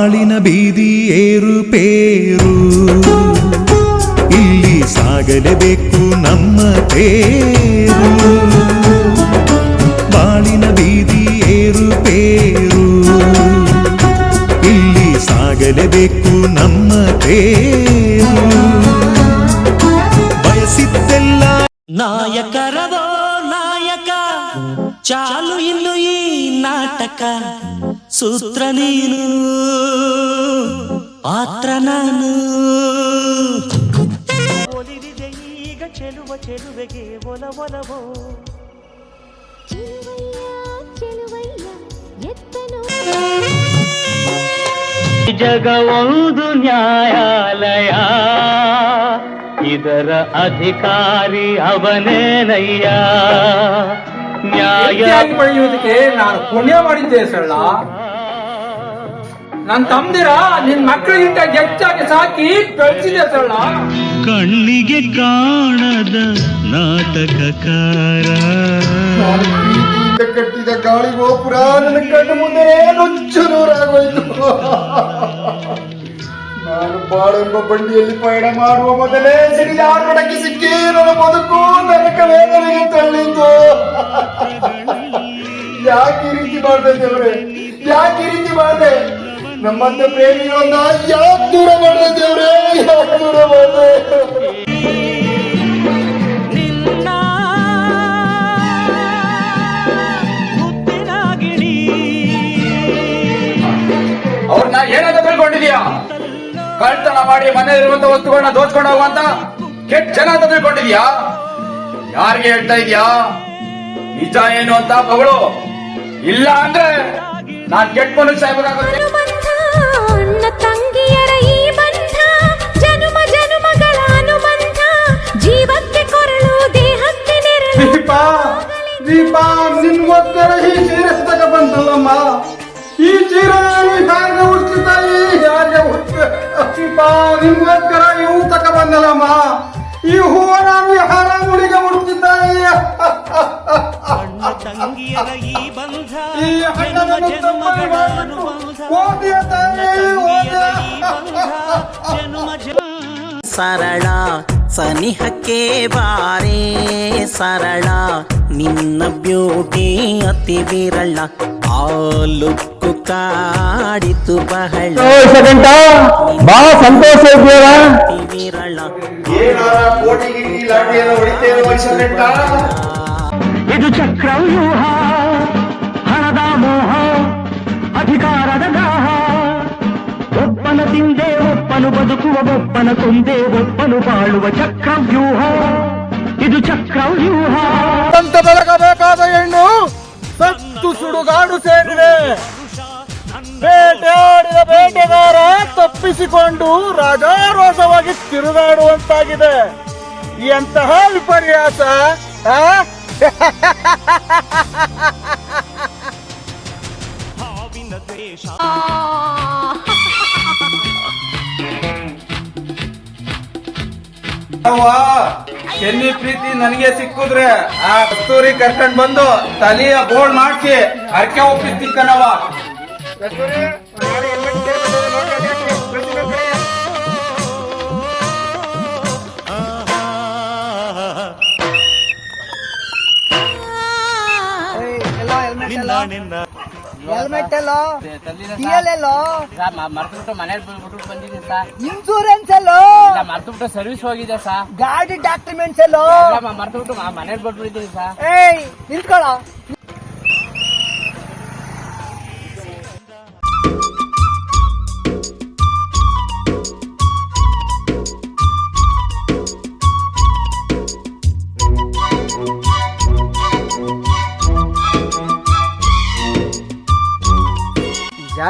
ಬಾಳಿನ ಬೀದಿ ಏರುಪೇರು ಇಲ್ಲಿ ಸಾಗಲೇಬೇಕು ನಮ್ಮ ತೇರು ಬಾಳಿನ ಬೀದಿ ಏರುಪೇರು ಇಲ್ಲಿ ಸಾಗಲೇಬೇಕು ನಮ್ಮ ತೇರು ಬಯಸಿದ್ದೆಲ್ಲ ನಾಯಕರದೋ ನಾಯಕ ಚಾಲು ಇನ್ನು ಈ ನಾಟಕ ಸೂತ್ರ ನೀನು ಪಾತ್ರ ನಾನು ಒಲಿದಿದೆ ಈಗ ಚೆಲುವ ಚೆಲುವೆಗೆ ಒಲ ಒಲವೋ ಚೆಲುವಯ್ಯ ಚೆಲುವಯ್ಯ ಎತ್ತನು ಜಗ ಒಂದು ನ್ಯಾಯಾಲಯ ಇದರ ಅಧಿಕಾರಿ ಅವನೇನಯ್ಯ ನ್ಯಾಯ ವ್ಯಕ್ತಿಯಾಗಿ ಬೆಳೆಯುವುದಕ್ಕೆ ನಾನು ಪುಣ್ಯ ಮಾಡಿದ್ದೆ ಸರಳ ನನ್ ತಮ್ದಿರ ನಿನ್ ಮಕ್ಕಳಿಗಿಂತ ಹೆಚ್ಚಾಗಿ ಸಾಕಿ ಬೆಳೆಸಿದೆ ಸರಳ? ಕಣ್ಣಿಗೆ ಕಾಣದ ನಾಟಕಕಾರ ಕಟ್ಟಿದ ಗಾಳಿ ಗೋಪುರ ನನ್ನ ಕಣ್ಣು ಮುಂದೆ ನುಚ್ಚು ನೂರಾಗೋಯ್ತು. ನಾನು ಬಾಳೆಂಬ ಬಂಡಿಯಲ್ಲಿ ಪಯಣ ಮಾಡುವ ಮೊದಲೇ ಸಿಡಿದ ಆರ್ಭಟಕ್ಕೆ ಸಿಕ್ಕಿ ನನ್ನ ಬದುಕು ನರಕ ವೇದನೆಗೆ ತಳ್ಳಿತು ಯಾಕೆ ಈ ರೀತಿ ಮಾಡಿದೆ ದೇವ್ರೆ ಯಾಕೆ ಈ ರೀತಿ ಮಾಡಿದೆ? ನಮ್ಮಂತ ಪ್ರೇಮಿಗಳನ್ನ ಯಾವ ದೂರ ಮಾಡಿದೆ ದೇವ್ರೆ? ಯಾಕೆ ದೂರ ಮಾಡಿದೆ? ಅವ್ರನ್ನ ಏನಂತ ತಿಳ್ಕೊಂಡಿದ್ಯಾ ಕಳ್ತನ ಮಾಡಿ ಮನೆಯಲ್ಲಿರುವಂತ ವಸ್ತುಗಳನ್ನ ದೋಚ್ಕೊಂಡು ಹೋಗುವಂತ ಕೆಟ್ಟ ಜನ ಅಂತ ತಿಳ್ಕೊಂಡಿದ್ಯಾ ಯಾರಿಗೆ ಹೇಳ್ತಾ ಇದ್ಯಾ ನಿಜ ಏನು ಅಂತ ಮಗಳು? ಇಲ್ಲ ಅಂದ್ರೆ ನಾನ್ ಕೆಟ್ಟ ಮನುಷ್ಯ ಆಗ್ಬೇಕಾಗುತ್ತೆ. ದೀಪ ನಿನ್ಗೋಸ್ಕರ ಈ ಸೀರೆ ತಗ ಬಂತಲ್ಲಮ್ಮ. ಈ ಸೀರೆ ಯಾರಿಗೆ ಉಡ್ತಿದ್ದಾಯಿ ಯಾರಿಗೆ ಉಡ್ತ ದೀಪ ನಿನ್ಗೋಸ್ಕರ ಇವು ತಗ ಬಂದಲ್ಲಮ್ಮ. ಈ ಹೂವ ನಾನು ಹಾರ ಮುಡಿಗೆ ತಂಗಿಯರ ಈ ಬಂಧ ಈ ಓದಿಯ ತಾಯಿ ಓದಿಯ ಸರಳ ಸನಿಹಕ್ಕೆ ಬಾರೆ ಸರಳ. ನಿನ್ನ ಬ್ಯೂಟಿ ಅತಿ ವಿರಳ. ಆ ಲುಕ್ಕು ಕಾಡಿತು ಬಹಳ. ಬಾ ಸಂತೋಷ ಅತಿ ವಿರಳ. ಇದು ಚಕ್ರವ್ಯೂಹ ಹಣದ ಮೋಹ. ಬದುಕುವ ಒಪ್ಪಲು ಬಾಳುವ ಚಕ್ರವ್ಯೂಹ. ಇದು ಚಕ್ರವ್ಯೂಹ. ಅಂತ ಬೆಳಗಬೇಕಾದ ಹೆಣ್ಣು ಸತ್ತು ಸುಡುಗಾಡು ಸೇರಿದೆ. ಬೇಟೆಯಾಡಿದ ಬೇಟೆಗಾರ ತಪ್ಪಿಸಿಕೊಂಡು ರಾಜಾರೋಷವಾಗಿ ತಿರುಗಾಡುವಂತಾಗಿದೆ. ಎಂತಹ ವಿಪರ್ಯಾಸ? ಹಾವಿನ ದ್ವೇಷ. ಚೆನ್ನಿ ಪ್ರೀತಿ ನನಗೆ ಸಿಕ್ಕುದ್ರೆ ಆ ಕಸ್ತೂರಿ ಕರ್ಕೊಂಡ್ ಬಂದು ತಲೆಯ ಬೋಳ್ ಮಾಡ್ಸಿ ಅರ್ಕೆ ಒಪ್ಪಿಸ್ತೀನಿ ಕಣವ ನಿನ್ನ ನಿನ್ನ. ಹೆಲ್ಮೆಟ್ ಎಲ್ಲೋ ಟಿಎಲ್ ಎಲ್ಲೋ ಮರ್ತ್ಬಿಟ್ಟು ಮನೇಲಿ ಬಿಟ್ಬಿಟ್ಟು ಬಂದಿದ್ದೀನಿ ಸಾ. ಇನ್ಸೂರೆನ್ಸ್ ಎಲ್ಲೋ ಮರ್ತ್ಬಿಟ್ಟು ಸರ್ವಿಸ್ ಹೋಗಿದೆ ಸಾ. ಗಾಡಿ ಡಾಕ್ಯುಮೆಂಟ್ಸ್ ಎಲ್ಲೋ ಇಲ್ಲ ಮರ್ತ್ಬಿಟ್ಟು ಮನೇಲಿ ಬಿಟ್ಬಿಟ್ಟಿದ್ದೀನಿ ಸಾ. ಏಯ್ ನಿಂತ್ಕೊಳ್ಳೋ.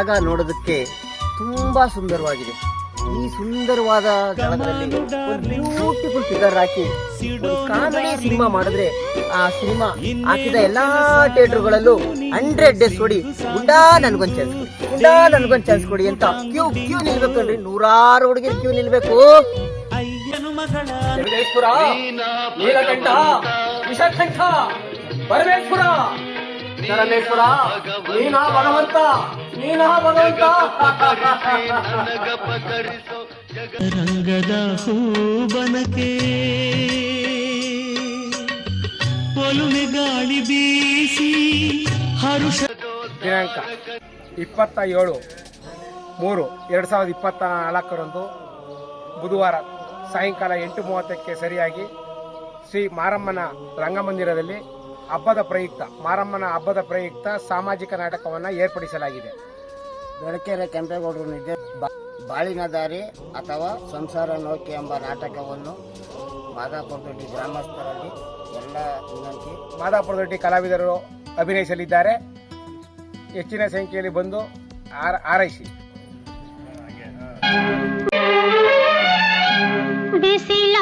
ಜಾಗ ನೋಡೋದಕ್ಕೆ ತುಂಬಾ ಸುಂದರವಾಗಿದೆ. ಈ ಸುಂದರವಾದ ಜಾಗದಲ್ಲಿ ಬ್ಯೂಟಿಫುಲ್ ಫಿಗರ್ ಹಾಕಿ ಕಾಮಿಡಿ ಸಿನಿಮಾ ಮಾಡಿದ್ರೆ ಆ ಸಿನಿಮಾ ಹಾಕಿದ ಎಲ್ಲಾ ಥಿಯೇಟರ್ಗಳಲ್ಲೂ ಹಂಡ್ರೆಡ್ ಡೇಸ್ ಕೊಡಿ ಗುಂಡಾ ನನ್ಗೊಂದ್ ಚಾನ್ಸ್ ಕೊಡಿ ಗುಂಡಾ ನನ್ಗೊಂದ್ ಚಾನ್ಸ್ ಕೊಡಿ ಅಂತ ಕ್ಯೂ ಕ್ಯೂ ನಿಲ್ಬೇಕಲ್ರಿ ನೂರಾರು ಹುಡುಗಿರು ಕ್ಯೂ ನಿಲ್ಬೇಕು. ಅಯ್ಯನು ಮಗಳ. ಜಗದೀಶ್ಪುರ ನೀಲಕಂಠ ವಿಷಕಂಠ ಪರಮೇಶ್ವರ ಶರಣೇಶ್ವರ ನೀನಾ ಭಗವಂತ. ರಂಗದ ಹೂಬನಕೆ ಪೊಲುಮೆ ಗಾಳಿ ಬೀಸಿ ಹರುಷ ದಿನಾಂಕ ಇಪ್ಪತ್ತ ಏಳು ಮೂರು, ಎರಡು ಸಾವಿರದ ಇಪ್ಪತ್ತ ನಾಲ್ಕರಂದು ಬುಧವಾರ ಸಾಯಂಕಾಲ ಎಂಟು ಮೂವತ್ತಕ್ಕೆ ಸರಿಯಾಗಿ ಶ್ರೀ ಮಾರಮ್ಮನ ರಂಗಮಂದಿರದಲ್ಲಿ ಹಬ್ಬದ ಪ್ರಯುಕ್ತ ಮಾರಮ್ಮನ ಹಬ್ಬದ ಪ್ರಯುಕ್ತ ಸಾಮಾಜಿಕ ನಾಟಕವನ್ನು ಏರ್ಪಡಿಸಲಾಗಿದೆ. ಬೆಳಕೆರೆ ಕೆಂಪೇಗೌಡರು ನಿದ್ದೆ ಬಾ- ಬಾಳಿನ ದಾರಿ ಅಥವಾ ಸಂಸಾರ ನೌಕೆ ಎಂಬ ನಾಟಕವನ್ನು ಮಾದಾಪುರದೊಡ್ಡಿ ಗ್ರಾಮಸ್ಥರಲ್ಲಿ ಎಲ್ಲ ವಿನಂತಿ ಮಾದಾಪುರದೊಡ್ಡಿ ಕಲಾವಿದರು ಅಭಿನಯಿಸಲಿದ್ದಾರೆ. ಹೆಚ್ಚಿನ ಸಂಖ್ಯೆಯಲ್ಲಿ ಬಂದು ಆರ- ಆರೈಸಿ. ಬಿಸಿ